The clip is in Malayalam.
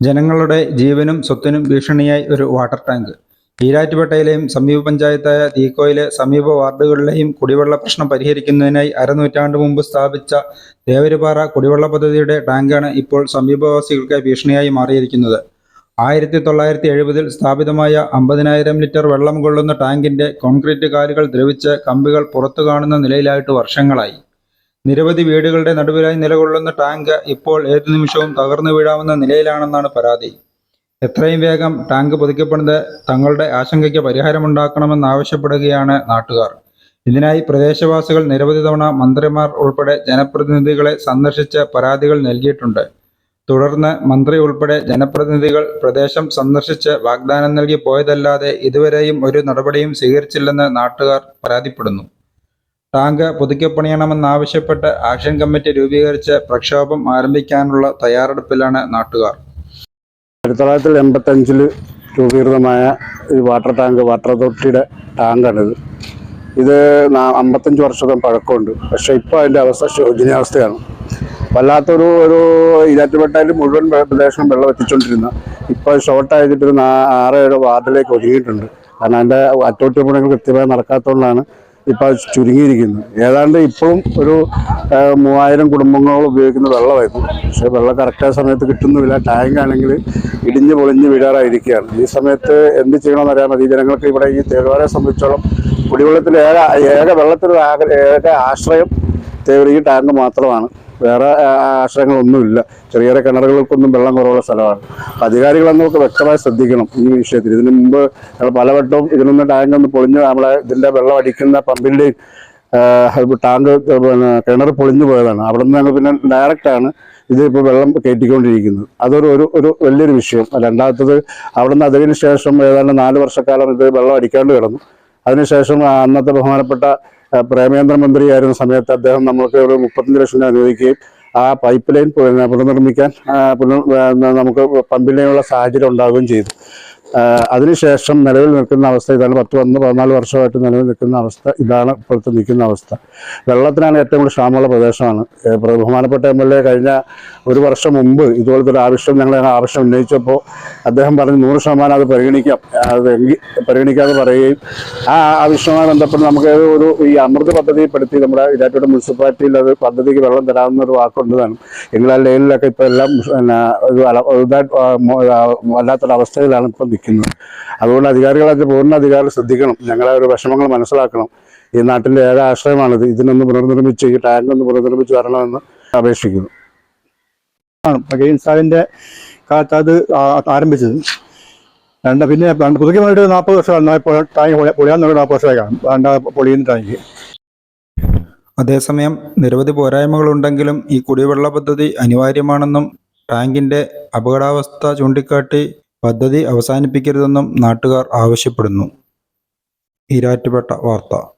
ജനങ്ങളുടെ ജീവനും സ്വത്തിനും ഭീഷണിയായി ഒരു വാട്ടർ ടാങ്ക്. ഈരാറ്റുപേട്ടയിലെയും സമീപ പഞ്ചായത്തായ തീക്കോയിലെ സമീപ വാർഡുകളിലെയും കുടിവെള്ള പ്രശ്നം പരിഹരിക്കുന്നതിനായി അരനൂറ്റാണ്ട് മുമ്പ് സ്ഥാപിച്ച ദേവരുപാറ കുടിവെള്ള പദ്ധതിയുടെ ടാങ്കാണ് ഇപ്പോൾ സമീപവാസികൾക്ക് ഭീഷണിയായി മാറിയിരിക്കുന്നത്. ആയിരത്തി തൊള്ളായിരത്തി എഴുപതിൽ സ്ഥാപിതമായ അമ്പതിനായിരം ലിറ്റർ വെള്ളം കൊള്ളുന്ന ടാങ്കിന്റെ കോൺക്രീറ്റ് കാലുകൾ ദ്രവിച്ച് കമ്പികൾ പുറത്തു കാണുന്ന നിലയിലായിട്ട് വർഷങ്ങളായി. നിരവധി വീടുകളുടെ നടുവിലായി നിലകൊള്ളുന്ന ടാങ്ക് ഇപ്പോൾ ഏതു നിമിഷവും തകർന്നു വീഴാവുന്ന നിലയിലാണെന്നാണ് പരാതി. എത്രയും വേഗം ടാങ്ക് പുതുക്കപ്പെടുന്നത് തങ്ങളുടെ ആശങ്കയ്ക്ക് പരിഹാരമുണ്ടാക്കണമെന്നാവശ്യപ്പെടുകയാണ് നാട്ടുകാർ. ഇതിനായി പ്രദേശവാസികൾ നിരവധി തവണ മന്ത്രിമാർ ഉൾപ്പെടെ ജനപ്രതിനിധികളെ സന്ദർശിച്ച് പരാതികൾ നൽകിയിട്ടുണ്ട്. തുടർന്ന് മന്ത്രി ഉൾപ്പെടെ ജനപ്രതിനിധികൾ പ്രദേശം സന്ദർശിച്ച് വാഗ്ദാനം നൽകി പോയതല്ലാതെ ഇതുവരെയും ഒരു നടപടിയും സ്വീകരിച്ചില്ലെന്ന് നാട്ടുകാർ പരാതിപ്പെടുന്നു. ടാങ്ക് പുതുക്കിപ്പണിയണമെന്നാവശ്യപ്പെട്ട് ആക്ഷൻ കമ്മിറ്റി രൂപീകരിച്ച് പ്രക്ഷോഭം ആരംഭിക്കാനുള്ള തയ്യാറെടുപ്പിലാണ് നാട്ടുകാർ. ആയിരത്തി തൊള്ളായിരത്തി എൺപത്തഞ്ചിൽ രൂപീകൃതമായ ഈ വാട്ടർ ടാങ്ക് വാട്ടർ അതോറിറ്റിയുടെ ടാങ്കാണിത്. ഇത് അമ്പത്തഞ്ച് വർഷത്തോളം പഴക്കമുണ്ട്. പക്ഷേ ഇപ്പോൾ അതിന്റെ അവസ്ഥ ശോചനീയാവസ്ഥയാണ്. വല്ലാത്തൊരു ഒരു ഇരാറ്റുപെട്ടയിൽ മുഴുവൻ പ്രദേശം വെള്ളം എത്തിച്ചുകൊണ്ടിരുന്ന ഇപ്പോൾ ഷോർട്ടായിട്ട് ഒരു ആറ് ഏഴ് വാർഡിലേക്ക് ഒതുങ്ങിയിട്ടുണ്ട്. കാരണം അതിന്റെ അറ്റകുറ്റപ്പണികൾ കൃത്യമായി നടക്കാത്തതുകൊണ്ടാണ് ഇപ്പോൾ ചുരുങ്ങിയിരിക്കുന്നു. ഏതാണ്ട് ഇപ്പോഴും ഒരു മൂവായിരം കുടുംബങ്ങൾ ഉപയോഗിക്കുന്ന വെള്ളമായിരുന്നു. പക്ഷേ വെള്ളം കറക്റ്റായ സമയത്ത് കിട്ടുന്നുമില്ല ടാങ്ക് ആണെങ്കിൽ ഇടിഞ്ഞ് പൊളിഞ്ഞ് വീഴാറായിരിക്കുകയാണ്. ഈ സമയത്ത് എന്ത് ചെയ്യണമെന്ന് അറിയാൻ മതി. ജനങ്ങൾക്ക് ഇവിടെ ഈ തേവാരെ സംബന്ധിച്ചോളം കുടിവെള്ളത്തിൽ ഏക ഏക വെള്ളത്തിന് ആഗ്രഹ ഏക ആശ്രയം തേവരി ടാങ്ക് മാത്രമാണ്. വേറെ ആശ്രയങ്ങളൊന്നുമില്ല. ചെറിയ ചെറിയ കിണറുകൾക്കൊന്നും വെള്ളം കുറവുള്ള സ്ഥലമാണ്. അധികാരികൾ എന്നൊക്കെ വ്യക്തമായി ശ്രദ്ധിക്കണം ഈ വിഷയത്തിൽ. ഇതിനു മുമ്പ് ഞങ്ങൾ പലവട്ടവും ഇതിനൊന്ന് ടാങ്ക് ഒന്ന് പൊളിഞ്ഞ് നമ്മളെ ഇതിന്റെ വെള്ളം അടിക്കുന്ന പമ്പിന്റെയും ടാങ്ക് പിന്നെ കിണർ പൊളിഞ്ഞു പോയതാണ്. അവിടെ നിന്ന് ഞങ്ങൾ പിന്നെ ഡയറക്റ്റാണ് ഇത് ഇപ്പോൾ വെള്ളം കയറ്റിക്കൊണ്ടിരിക്കുന്നത്. അതൊരു ഒരു ഒരു വലിയൊരു വിഷയം. രണ്ടാമത്തത് അവിടുന്ന് അതിനുശേഷം അതിന് ശേഷം ഏതാണ്ട് നാല് വർഷക്കാലം ഇത് വെള്ളം അടിക്കാണ്ട് കിടന്നു. അതിനുശേഷം അന്നത്തെ ബഹുമാനപ്പെട്ട പ്രേമേന്ദ്ര മന്ത്രിയായിരുന്ന സമയത്ത് അദ്ദേഹം നമ്മൾക്ക് ഒരു മുപ്പത്തഞ്ച് ലക്ഷം രൂപ അനുവദിക്കുകയും ആ പൈപ്പ് ലൈൻ പുന- പുനർനിർമ്മിക്കാൻ പുനർ നമുക്ക് പമ്പിനുള്ള സാഹചര്യം ഉണ്ടാവുകയും ചെയ്തു. അതിനുശേഷം നിലവിൽ നിൽക്കുന്ന അവസ്ഥ ഇതാണ്. പത്ത് പന്ത്രണ്ട് പതിനാല് വർഷമായിട്ട് നിലവിൽ നിൽക്കുന്ന അവസ്ഥ ഇതാണ്. ഇപ്പോഴത്തെ നിൽക്കുന്ന അവസ്ഥ. വെള്ളത്തിനാണ് ഏറ്റവും കൂടുതൽ ക്ഷാമമുള്ള പ്രദേശമാണ്. ബഹുമാനപ്പെട്ട എം എൽ എ കഴിഞ്ഞ ഒരു വർഷം മുമ്പ് ഇതുപോലത്തെ ഒരു ആവശ്യം ഞങ്ങൾ ആവശ്യം ഉന്നയിച്ചപ്പോൾ അദ്ദേഹം പറഞ്ഞു നൂറ് ശതമാനം അത് പരിഗണിക്കാം. അത് പരിഗണിക്കാതെ പറയുകയും ആ ആവശ്യവുമായി ബന്ധപ്പെട്ട് നമുക്ക് ഒരു ഈ അമൃത് പദ്ധതിപ്പെടുത്തി നമ്മുടെ ഇരാറ്റോട് മുനിസിപ്പാലിറ്റിയിൽ അത് പദ്ധതിക്ക് വെള്ളം തരാവുന്ന ഒരു വാക്കുണ്ടതാണ് എങ്കിലും ആ ലൈനിലൊക്കെ ഇപ്പോൾ എല്ലാം പിന്നെ ഇതായിട്ട് വല്ലാത്തൊരവസ്ഥയിലാണ് ഇപ്പം നിൽക്കുന്നത്. അതുകൊണ്ട് അധികാരികളൊക്കെ പൂർണ അധികാരം ശ്രദ്ധിക്കണം. ഞങ്ങളെ ഒരു വിഷമങ്ങൾ മനസ്സിലാക്കണം. ഈ നാട്ടിന്റെ ഏക ആശ്രയമാണിത്. ഇതിനൊന്ന് പുനർനിർമ്മിച്ച് ഈ ടാങ്ക് ഒന്ന് പുനർനിർമ്മിച്ച് വരണമെന്ന് അപേക്ഷിക്കുന്നു. ആണ് ഗെയിൻ സാറിന്റെ കാലത്ത് അത് ആരംഭിച്ചത്. രണ്ട് പിന്നെ പുതുക്കിയമായിട്ട് നാൽപ്പത് വർഷമാണ് ഇപ്പോൾ ടാങ്ക് പൊളിയാൻ തുടങ്ങി നാൽപ്പത് വർഷമായിക്കാണ് വേണ്ട പൊളിയുന്ന ടാങ്ക്. അതേസമയം നിരവധി പോരായ്മകളുണ്ടെങ്കിലും ഈ കുടിവെള്ള പദ്ധതി അനിവാര്യമാണെന്നും ടാങ്കിന്റെ അപകടാവസ്ഥ ചൂണ്ടിക്കാട്ടി പദ്ധതി അവസാനിപ്പിക്കരുതെന്നും നാട്ടുകാർ ആവശ്യപ്പെടുന്നു. ഈരാറ്റുപേട്ട വാർത്ത.